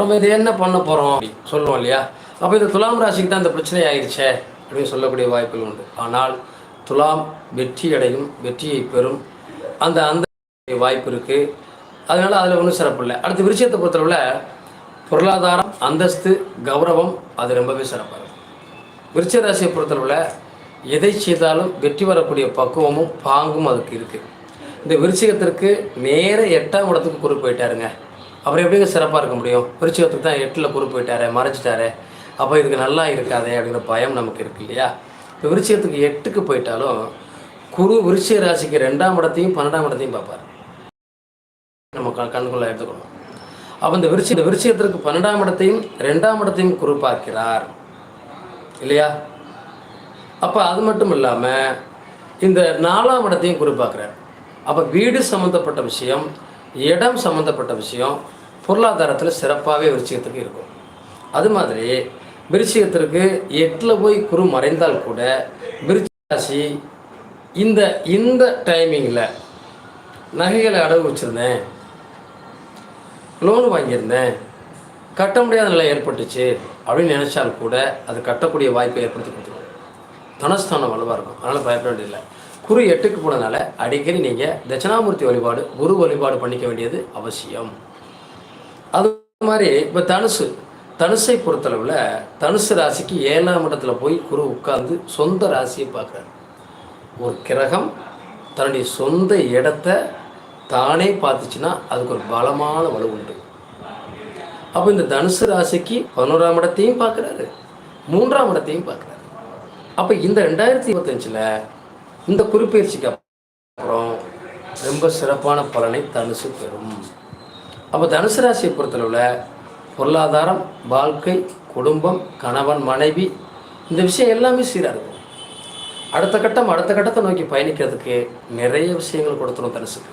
அப்புறம் இது என்ன பண்ண போகிறோம் அப்படி சொல்லுவோம் இல்லையா? அப்போ இந்த துலாம் ராசிக்கு தான் இந்த பிரச்சனை ஆயிடுச்சே அப்படின்னு சொல்லக்கூடிய வாய்ப்புகள் உண்டு. ஆனால் துலாம் வெற்றி அடையும் வெற்றியை பெறும். அந்த அந்த வாய்ப்பு இருக்குது அதனால் அதில் ஒன்றும் சிறப்பு இல்லை. அடுத்து விருட்சத்தை பொறுத்தளவில் பொருளாதாரம் அந்தஸ்து கௌரவம் அது ரொம்பவே சிறப்பாக இருக்கும். விருச்ச ராசியை பொறுத்தளவில் எதை செய்தாலும் வெற்றி வரக்கூடிய பக்குவமும் பாங்கும் அதுக்கு இருக்குது இந்த விருச்சிகத்திற்கு நேர எட்டாம் இடத்துக்கு குறிப்பிட்டாருங்க அப்புறம் எப்படிங்க சிறப்பாக இருக்க முடியும்? விருச்சிகத்துக்கு தான் எட்டில் குறு போயிட்டாரு மறைச்சிட்டாரு. அப்போ இதுக்கு நல்லா இருக்காதே அப்படிங்கிற பயம் நமக்கு இருக்கு இல்லையா? இப்போ விருச்சிகத்துக்கு எட்டுக்கு போயிட்டாலும் குரு விருச்சிக ராசிக்கு ரெண்டாம் இடத்தையும் பன்னெண்டாம் இடத்தையும் பார்ப்பார். நம்ம க கண்குள்ள எடுத்துக்கணும். அப்போ இந்த விருச்சி இந்த விருச்சிகத்திற்கு பன்னெண்டாம் இடத்தையும் ரெண்டாம் இடத்தையும் குறிப்பாக்கிறார் இல்லையா? அப்போ அது மட்டும் இல்லாமல் இந்த நாலாம் இடத்தையும் குறிப்பாக்குறார் அப்போ வீடு சம்மந்தப்பட்ட விஷயம் இடம் சம்மந்தப்பட்ட விஷயம் பொருளாதாரத்தில் சிறப்பாகவே விருச்சிகத்துக்கு இருக்கும். அது மாதிரி விருச்சிகத்திற்கு எட்டில் போய் குரு மறைந்தால் கூட விருச்சிராசி இந்த இந்த டைமிங்கில் நகைகளை அடகு வச்சுருந்தேன். லோன் வாங்கியிருந்தேன். கட்ட முடியாத நிலை ஏற்பட்டுச்சு அப்படின்னு நினச்சால் கூட அது கட்டக்கூடிய வாய்ப்பை ஏற்படுத்தி கொடுத்துரும். தனஸ்தானம் வலுவாக இருக்கும். அதனால் பயப்பட வேண்டியதில்லை. குரு எட்டுக்கு போனதுனால அடிக்கடி நீங்கள் தட்சிணாமூர்த்தி வழிபாடு குரு வழிபாடு பண்ணிக்க வேண்டியது அவசியம். அது மாதிரி இப்போ தனுசு தனுசை பொறுத்தளவில் தனுசு ராசிக்கு ஏழாம் இடத்துல போய் குரு உட்கார்ந்து சொந்த ராசியை பார்க்குறாரு. ஒரு கிரகம் தன்னுடைய சொந்த இடத்த தானே பார்த்துச்சுன்னா அதுக்கு ஒரு பலமான வலு உண்டு. அப்போ இந்த தனுசு ராசிக்கு பதினோராம் இடத்தையும் பார்க்குறாரு மூன்றாம் இடத்தையும் பார்க்குறாரு. அப்போ இந்த ரெண்டாயிரத்தி இருபத்தஞ்சில் இந்த குறிப்பயிற்சிக்கு அப்புறம் ரொம்ப சிறப்பான பலனை தனுசு பெறும். அப்போ தனுசு ராசியை பொறுத்தளவில் பொருளாதாரம் வாழ்க்கை குடும்பம் கணவன் மனைவி இந்த விஷயம் எல்லாமே சீராக இருக்கும். அடுத்த கட்டம் அடுத்த கட்டத்தை நோக்கி பயணிக்கிறதுக்கு நிறைய விஷயங்கள் கொடுத்துரும் தனுசுக்கு.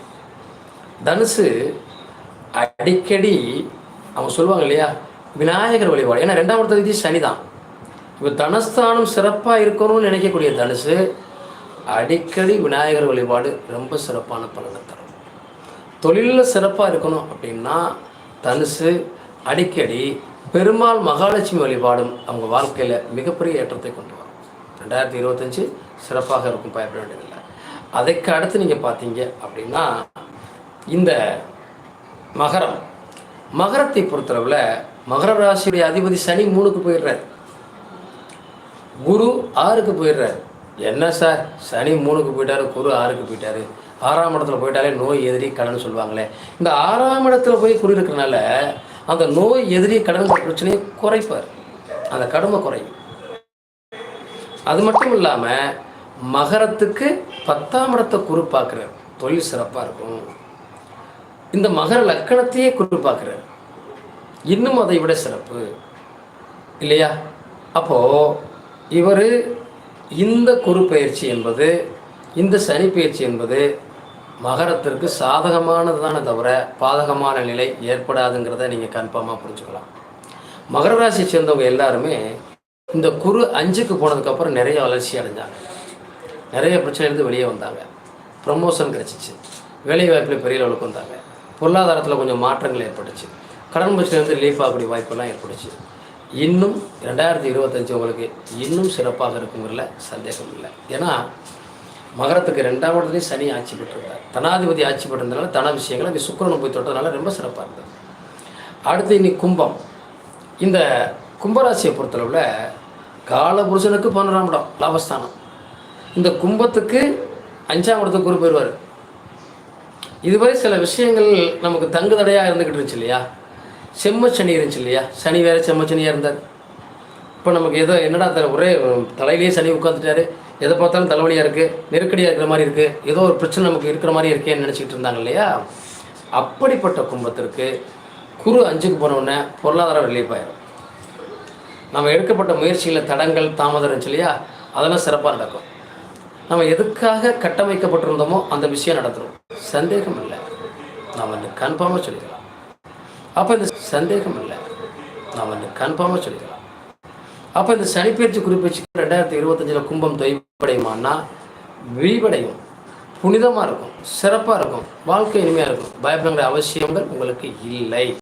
தனுசு அடிக்கடி அவங்க சொல்லுவாங்க இல்லையா? விநாயகர் வழிபாடு. ஏன்னா ரெண்டாம் இடத்த விதி சனி தான் இப்போ தனஸ்தானம் சிறப்பாக இருக்கணும்னு நினைக்கக்கூடிய தனுசு அடிக்கடி விநாயகர் வழிபாடு ரொம்ப சிறப்பான பலனை தொழிலில் சிறப்பாக இருக்கணும் அப்படின்னா தனுசு அடிக்கடி பெருமாள் மகாலட்சுமி வழிபாடும் அவங்க வாழ்க்கையில் மிகப்பெரிய ஏற்றத்தை கொண்டு வரும். ரெண்டாயிரத்தி இருபத்தஞ்சு சிறப்பாக இருக்கும் பயப்பட வேண்டியதில்லை. அதுக்கு அடுத்து நீங்கள் பார்த்தீங்க அப்படின்னா இந்த மகரம். மகரத்தை பொறுத்தளவில் மகர ராசியுடைய அதிபதி சனி மூணுக்கு போயிடுறாரு. குரு ஆறுக்கு போயிடுறாரு. என்ன சார்? சனி மூணுக்கு போயிட்டாரு குரு ஆறுக்கு போயிட்டாரு. ஆறாம் இடத்துல போயிட்டாலே நோய் எதிரி கடன் சொல்லுவாங்களே. இந்த ஆறாம் இடத்துல போய் குரு இருக்கிறனால அந்த நோய் எதிரி கடன் பிரச்சனையை குறைப்பார். அந்த கடுமை குறையும். அது மட்டும் இல்லாமல் மகரத்துக்கு பத்தாம் இடத்தை குரு தொழில் சிறப்பாக இருக்கும். இந்த மகர லக்கணத்தையே குறிப்பாக்குறார் இன்னும் அதை விட சிறப்பு. இல்லையா? அப்போது இவர் இந்த குறு பயிற்சி என்பது இந்த சனி பயிற்சி என்பது மகரத்திற்கு சாதகமானது தானே தவிர பாதகமான நிலை ஏற்படாதுங்கிறத நீங்கள் கன்ஃபார்மாக புரிஞ்சுக்கலாம். மகர ராசியை சேர்ந்தவங்க எல்லாருமே இந்த குரு அஞ்சுக்கு போனதுக்கப்புறம் நிறைய வளர்ச்சி அடைஞ்சாங்க. நிறைய பிரச்சனையிலேருந்து வெளியே வந்தாங்க. ப்ரமோஷன் கிடச்சிச்சு. வேலை வாய்ப்பில் பெரிய அளவுக்கு வந்தாங்க. பொருளாதாரத்தில் கொஞ்சம் மாற்றங்கள் ஏற்பட்டுச்சு. கடன் பிரச்சனையிலேருந்து ரிலீஃப் ஆகக்கூடிய வாய்ப்பெல்லாம் ஏற்பட்டுச்சு. இன்னும் ரெண்டாயிரத்தி இருபத்தஞ்சு உங்களுக்கு இன்னும் சிறப்பாக இருக்குங்கிறதுல சந்தேகம் இல்லை. ஏன்னா மகரத்துக்கு ரெண்டாம் இடத்துலையும் சனி ஆட்சி பெற்றிருந்தார். தனாதிபதி ஆட்சி பெற்றிருந்தனால தன விஷயங்கள் அங்கே சுக்கரனை போய் தொட்டதுனால ரொம்ப சிறப்பாக இருந்தது. அடுத்து இன்னைக்கு கும்பம். இந்த கும்பராசியை பொறுத்தளவில் காலபுருஷனுக்கு பன்னெண்டாம் இடம் லாபஸ்தானம். இந்த கும்பத்துக்கு அஞ்சாம் இடத்துக்கு குரு போயிடுவார். இதுவரை சில விஷயங்கள் நமக்கு தங்கு தடையாக இருந்துக்கிட்டு இருந்துச்சு இல்லையா? செம்ம சனி இருந்துச்சு இல்லையா? சனி வேறு செம்ம சனியாக இருந்தார். இப்போ நமக்கு ஏதோ என்னடா தர ஒரே தலையிலேயே சனி உட்காந்துட்டாரு எதை பார்த்தாலும் தலைவலியாக இருக்குது நெருக்கடியாக இருக்கிற மாதிரி இருக்குது ஏதோ ஒரு பிரச்சனை நமக்கு இருக்கிற மாதிரி இருக்கேன்னு நினச்சிக்கிட்டு இருந்தாங்க இல்லையா? அப்படிப்பட்ட கும்பத்திற்கு குரு அஞ்சுக்கு போனவுடனே பொருளாதாரம் ரிலீஃப் ஆயிடும் நம்ம எடுக்கப்பட்ட முயற்சியில் தடங்கள் தாமதம் இருந்துச்சு இல்லையா? அதெல்லாம் சிறப்பாக நடக்கும். நம்ம எதுக்காக கட்டமைக்கப்பட்டிருந்தோமோ அந்த விஷயம் நடத்துகிறோம் சந்தேகம் இல்லை. நாம் வந்து கன்ஃபார்மாக சொல்லிக்கலாம் அப்போ இந்த சந்தேகம் இல்லை. நாம் வந்து கன்ஃபார்மாக சொல்லிக்கலாம் அப்போ இந்த சனிப்பயிற்சி குறிப்பிச்சு ரெண்டாயிரத்தி இருபத்தஞ்சில் கும்பம் தொய்வடையுமான்னா விரிவடையும். புனிதமாக இருக்கும். சிறப்பாக இருக்கும். வாழ்க்கை இனிமையாக இருக்கும். பயப்படக்கூடிய அவசியங்கள் உங்களுக்கு இல்லை.